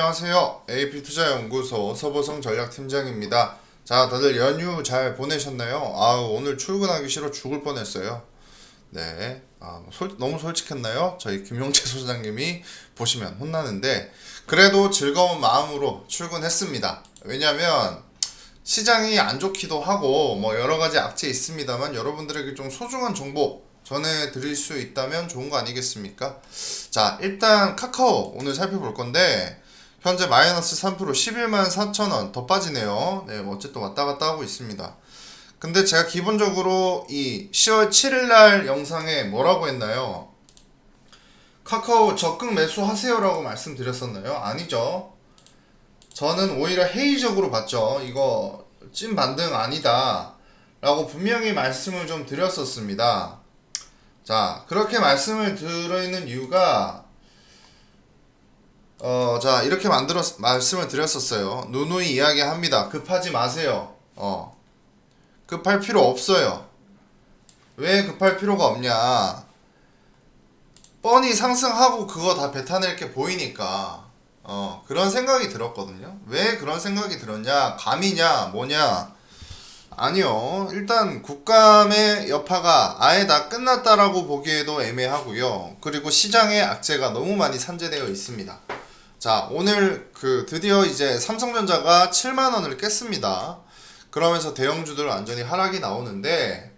안녕하세요. AP투자연구소 서보성 전략팀장입니다. 자, 다들 연휴 잘 보내셨나요? 아, 오늘 출근하기 싫어 죽을 뻔했어요. 네, 아, 솔- 너무 솔직했나요? 저희 김용재 소장님이 보시면 혼나는데 그래도 즐거운 마음으로 출근했습니다. 왜냐면 시장이 안 좋기도 하고 뭐 여러 가지 악재 있습니다만 여러분들에게 좀 소중한 정보 전해드릴 수 있다면 좋은 거 아니겠습니까? 자 일단 카카오 오늘 살펴볼 건데 현재 마이너스 3% 11만 4천 원 더 빠지네요. 네, 뭐 어쨌든 왔다 갔다 하고 있습니다. 근데 제가 기본적으로 이 10월 7일 날 영상에 뭐라고 했나요? 카카오 적극 매수하세요라고 말씀드렸었나요? 아니죠. 저는 오히려 회의적으로 봤죠. 이거 찐 반등 아니다. 라고 분명히 말씀을 좀 드렸었습니다. 자, 그렇게 말씀을 드리는 이유가, 어, 자, 이렇게 만들었, 말씀을 드렸었어요. 누누이 이야기합니다. 급하지 마세요. 어. 급할 필요 없어요. 왜 급할 필요가 없냐. 뻔히 상승하고 그거 다 뱉어낼 게 보이니까. 어, 그런 생각이 들었거든요. 왜 그런 생각이 들었냐? 감이냐? 뭐냐? 아니요. 일단 국감의 여파가 아예 다 끝났다라고 보기에도 애매하고요. 그리고 시장의 악재가 너무 많이 산재되어 있습니다. 자, 오늘 그 드디어 이제 삼성전자가 7만 원을 깼습니다. 그러면서 대형주들 완전히 하락이 나오는데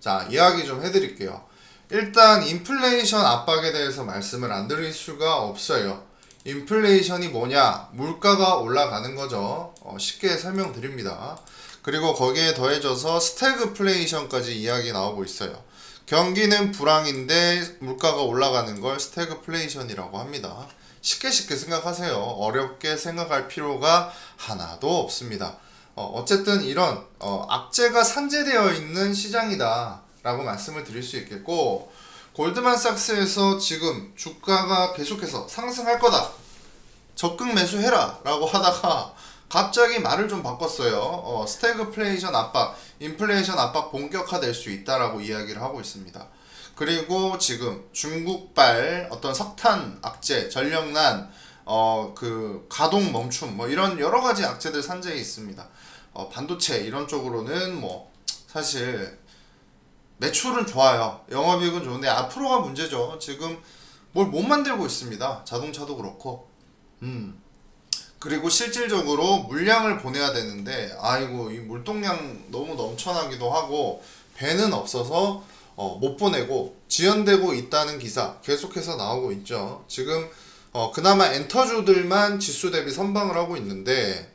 자, 이야기 좀 해 드릴게요. 일단 인플레이션 압박에 대해서 말씀을 안 드릴 수가 없어요. 인플레이션이 뭐냐? 물가가 올라가는 거죠. 어, 쉽게 설명드립니다. 그리고 거기에 더해져서 스태그플레이션까지 이야기 나오고 있어요. 경기는 불황인데 물가가 올라가는 걸 스태그플레이션이라고 합니다. 쉽게 쉽게 생각하세요. 어렵게 생각할 필요가 하나도 없습니다. 어, 어쨌든 이런 어, 악재가 산재되어 있는 시장이다 라고 말씀을 드릴 수 있겠고 골드만삭스에서 지금 주가가 계속해서 상승할 거다. 적극 매수해라 라고 하다가 갑자기 말을 좀 바꿨어요. 어, 스태그플레이션 압박, 인플레이션 압박 본격화될 수 있다라고 이야기를 하고 있습니다. 그리고 지금 중국발 어떤 석탄 악재, 전력난, 어, 그 가동 멈춤 뭐 이런 여러 가지 악재들 산재에 있습니다. 어, 반도체 이런 쪽으로는 뭐 사실 매출은 좋아요. 영업이익은 좋은데 앞으로가 문제죠. 지금 뭘 못 만들고 있습니다. 자동차도 그렇고. 음. 그리고 실질적으로 물량을 보내야 되는데 아이고 이 물동량 너무 넘쳐나기도 하고 배는 없어서 어, 못 보내고 지연되고 있다는 기사 계속해서 나오고 있죠. 지금 어, 그나마 엔터주들만 지수 대비 선방을 하고 있는데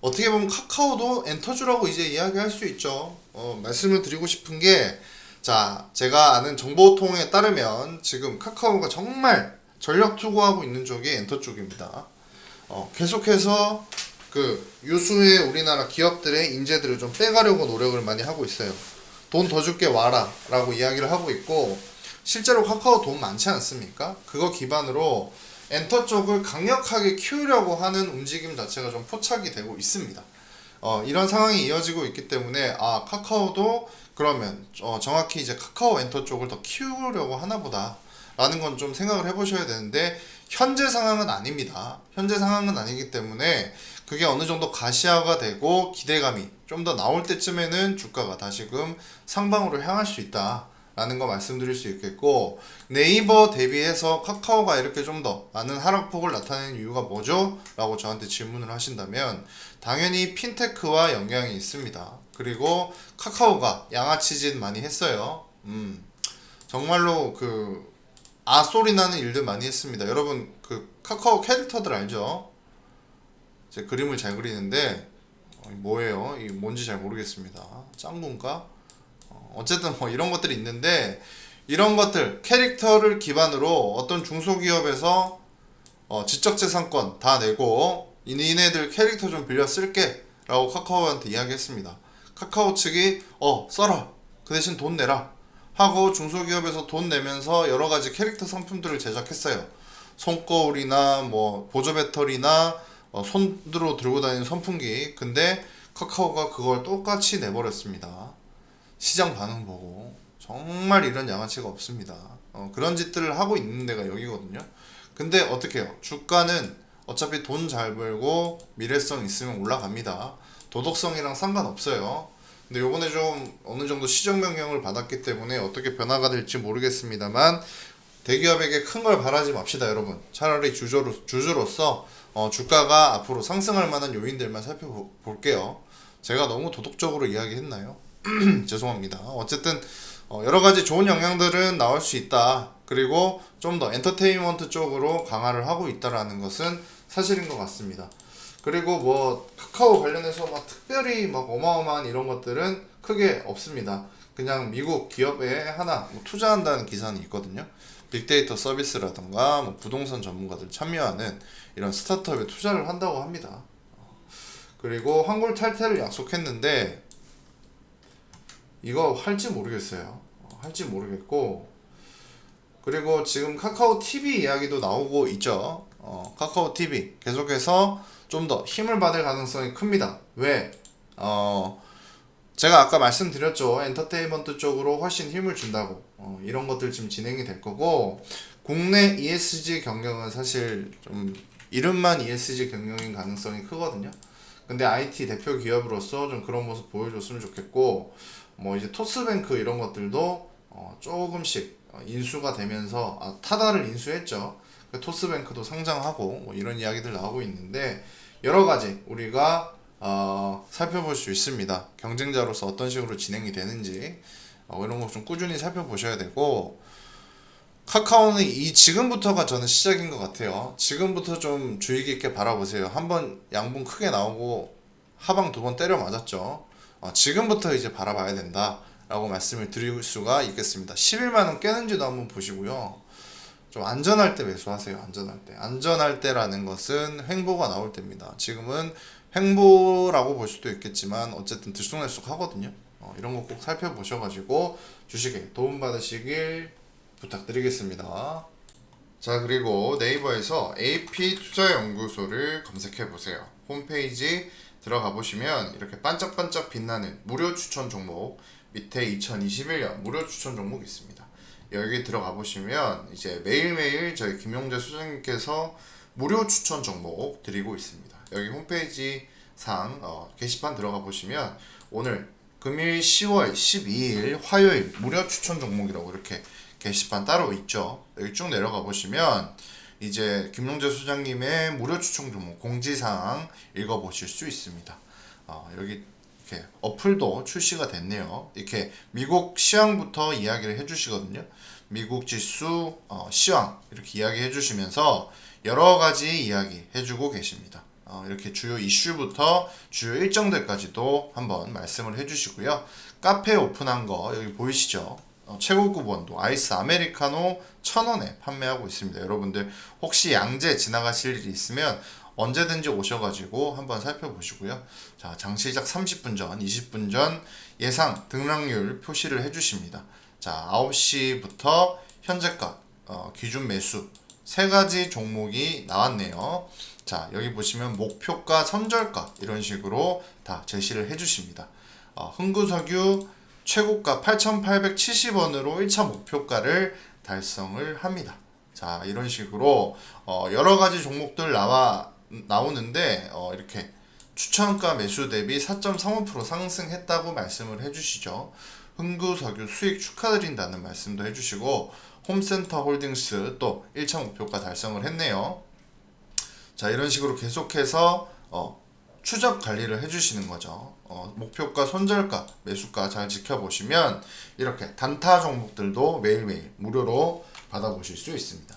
어떻게 보면 카카오도 엔터주라고 이제 이야기할 수 있죠. 어, 말씀을 드리고 싶은 게 자, 제가 아는 정보통에 따르면 지금 카카오가 정말 전력 투구하고 있는 쪽이 엔터 쪽입니다. 어, 계속해서 그 유수의 우리나라 기업들의 인재들을 좀 빼가려고 노력을 많이 하고 있어요. 돈 더 줄게 와라 라고 이야기를 하고 있고 실제로 카카오 돈 많지 않습니까? 그거 기반으로 엔터 쪽을 강력하게 키우려고 하는 움직임 자체가 좀 포착이 되고 있습니다. 어, 이런 상황이 이어지고 있기 때문에 아 카카오도 그러면 어, 정확히 이제 카카오 엔터 쪽을 더 키우려고 하나 보다 라는 건 좀 생각을 해보셔야 되는데 현재 상황은 아닙니다. 현재 상황은 아니기 때문에 그게 어느 정도 가시화가 되고 기대감이 좀 더 나올 때쯤에는 주가가 다시금 상방으로 향할 수 있다. 라는 거 말씀드릴 수 있겠고 네이버 대비해서 카카오가 이렇게 좀 더 많은 하락폭을 나타내는 이유가 뭐죠? 라고 저한테 질문을 하신다면 당연히 핀테크와 영향이 있습니다. 그리고 카카오가 양아치짓 많이 했어요. 음, 정말로 그 아소리 나는 일들 많이 했습니다. 여러분 그 카카오 캐릭터들 알죠? 제 그림을 잘 그리는데 어, 뭐예요? 이 뭔지 잘 모르겠습니다. 짱구인가? 어, 어쨌든 뭐 이런 것들이 있는데 이런 것들 캐릭터를 기반으로 어떤 중소기업에서 어, 지적재산권 다 내고 이- 니네들 캐릭터 좀 빌려 쓸게 라고 카카오한테 이야기했습니다. 카카오 측이 어 써라 그 대신 돈 내라 하고 중소기업에서 돈 내면서 여러 가지 캐릭터 상품들을 제작했어요. 손거울이나 뭐 보조 배터리나 어, 손으로 들고 다니는 선풍기. 근데 카카오가 그걸 똑같이 내버렸습니다. 시장 반응 보고 정말 이런 양아치가 없습니다. 어, 그런 짓들을 하고 있는 데가 여기거든요. 근데 어떻게 해요? 주가는 어차피 돈 잘 벌고 미래성 있으면 올라갑니다. 도덕성이랑 상관없어요. 근데 요번에 좀 어느 정도 시정 명령을 받았기 때문에 어떻게 변화가 될지 모르겠습니다만 대기업에게 큰 걸 바라지 맙시다 여러분 차라리 주주로, 주주로서 어, 주가가 앞으로 상승할 만한 요인들만 살펴볼게요. 제가 너무 도덕적으로 이야기했나요? 죄송합니다. 어쨌든 어, 여러 가지 좋은 영향들은 나올 수 있다. 그리고 좀 더 엔터테인먼트 쪽으로 강화를 하고 있다라는 것은 사실인 것 같습니다. 그리고 뭐 카카오 관련해서 막 특별히 막 어마어마한 이런 것들은 크게 없습니다 그냥 미국 기업에 하나 뭐 투자한다는 기사는 있거든요 빅데이터 서비스라던가 뭐 부동산 전문가들 참여하는 이런 스타트업에 투자를 한다고 합니다. 그리고 환골 탈퇴를 약속했는데 이거 할지 모르겠어요. 어, 할지 모르겠고 그리고 지금 카카오 TV 이야기도 나오고 있죠. 어, 카카오 TV 계속해서 좀 더 힘을 받을 가능성이 큽니다. 왜? 어, 제가 아까 말씀드렸죠. 엔터테인먼트 쪽으로 훨씬 힘을 준다고. 어, 이런 것들 지금 진행이 될 거고, 국내 ESG 경영은 사실 좀 이름만 ESG 경영인 가능성이 크거든요. 근데 IT 대표 기업으로서 좀 그런 모습 보여줬으면 좋겠고, 뭐 이제 토스뱅크 이런 것들도 어, 조금씩 어, 인수가 되면서, 아, 타다를 인수했죠. 그 토스뱅크도 상장하고, 뭐 이런 이야기들 나오고 있는데, 여러 가지 우리가 어, 살펴볼 수 있습니다. 경쟁자로서 어떤 식으로 진행이 되는지 어, 이런 거 좀 꾸준히 살펴보셔야 되고 카카오는 이 지금부터가 저는 시작인 것 같아요. 지금부터 좀 주의 깊게 바라보세요. 한번 양분 크게 나오고 하방 두 번 때려 맞았죠. 어, 지금부터 이제 바라봐야 된다 라고 말씀을 드릴 수가 있겠습니다. 11만 원 깨는지도 한번 보시고요. 좀 안전할 때 매수하세요. 안전할 때. 안전할 때라는 것은 횡보가 나올 때입니다. 지금은 횡보라고 볼 수도 있겠지만 어쨌든 들쑥날쑥 하거든요. 어, 이런 거 꼭 살펴보셔가지고 주식에 도움 받으시길 부탁드리겠습니다. 자 그리고 네이버에서 AP 투자연구소를 검색해 보세요. 홈페이지 들어가 보시면 이렇게 반짝반짝 빛나는 무료 추천 종목 밑에 2021년 무료 추천 종목 있습니다. 여기 들어가 보시면 이제 매일매일 저희 김용재 소장님께서 무료 추천 종목 드리고 있습니다. 여기 홈페이지 상 어, 게시판 들어가 보시면 오늘 금일 10월 12일 화요일 무료 추천 종목이라고 이렇게 게시판 따로 있죠. 여기 쭉 내려가 보시면 이제 김용재 소장님의 무료 추천 종목 공지사항 읽어보실 수 있습니다. 어, 여기 이렇게 어플도 출시가 됐네요. 이렇게 미국 시황부터 이야기를 해주시거든요. 미국 지수 어, 시황 이렇게 이야기해 주시면서 여러 가지 이야기 해주고 계십니다. 어, 이렇게 주요 이슈부터 주요 일정들까지도 한번 말씀을 해주시고요. 카페 오픈한 거 여기 보이시죠? 어, 최고급 원두 아이스 아메리카노 1,000원에 판매하고 있습니다. 여러분들 혹시 양재 지나가실 일이 있으면 언제든지 오셔가지고 한번 살펴보시고요. 자, 장 시작 30분 전, 20분 전 예상 등락률 표시를 해주십니다. 자, 9시부터 현재가 어, 기준 매수 세 가지 종목이 나왔네요. 자, 여기 보시면 목표가, 선절가 이런 식으로 다 제시를 해 주십니다. 어, 흥구석유 최고가 8,870원으로 1차 목표가를 달성을 합니다. 자, 이런 식으로 어, 여러 가지 종목들 나와 나오는데 어, 이렇게 추천가 매수 대비 4.35% 상승했다고 말씀을 해주시죠. 흥구석유 수익 축하드린다는 말씀도 해주시고 홈센터 홀딩스 또 1차 목표가 달성을 했네요. 자 이런 식으로 계속해서 어, 추적 관리를 해주시는 거죠. 어, 목표가, 손절가, 매수가 잘 지켜보시면 이렇게 단타 종목들도 매일매일 무료로 받아보실 수 있습니다.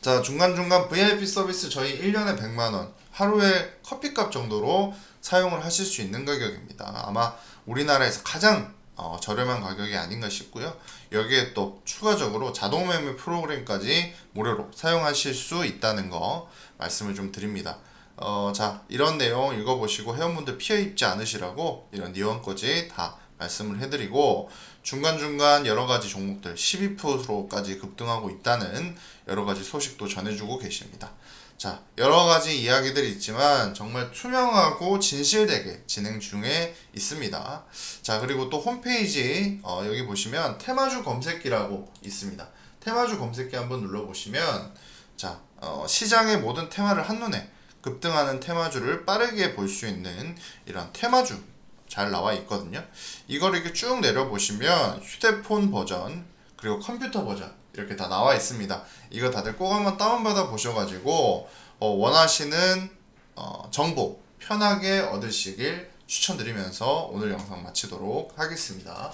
자 중간중간 VIP 서비스 저희 1년에 100만원 하루에 커피값 정도로 사용을 하실 수 있는 가격입니다. 아마 우리나라에서 가장 어, 저렴한 가격이 아닌가 싶고요. 여기에 또 추가적으로 자동 매매 프로그램까지 무료로 사용하실 수 있다는 거 말씀을 좀 드립니다. 어, 자, 이런 내용 읽어보시고 회원분들 피해 입지 않으시라고 이런 니원까지 다 말씀을 해드리고 중간중간 여러 가지 종목들 12%까지 급등하고 있다는 여러 가지 소식도 전해주고 계십니다. 자, 여러 가지 이야기들이 있지만 정말 투명하고 진실되게 진행 중에 있습니다. 자, 그리고 또 홈페이지 어, 여기 보시면 테마주 검색기라고 있습니다. 테마주 검색기 한번 눌러보시면 자, 어, 시장의 모든 테마를 한눈에 급등하는 테마주를 빠르게 볼 수 있는 이런 테마주 잘 나와 있거든요. 이걸 이렇게 쭉 내려보시면 휴대폰 버전 그리고 컴퓨터 버전 이렇게 다 나와 있습니다. 이거 다들 꼭 한번 다운받아 보셔가지고 어, 원하시는 어, 정보 편하게 얻으시길 추천드리면서 오늘 영상 마치도록 하겠습니다.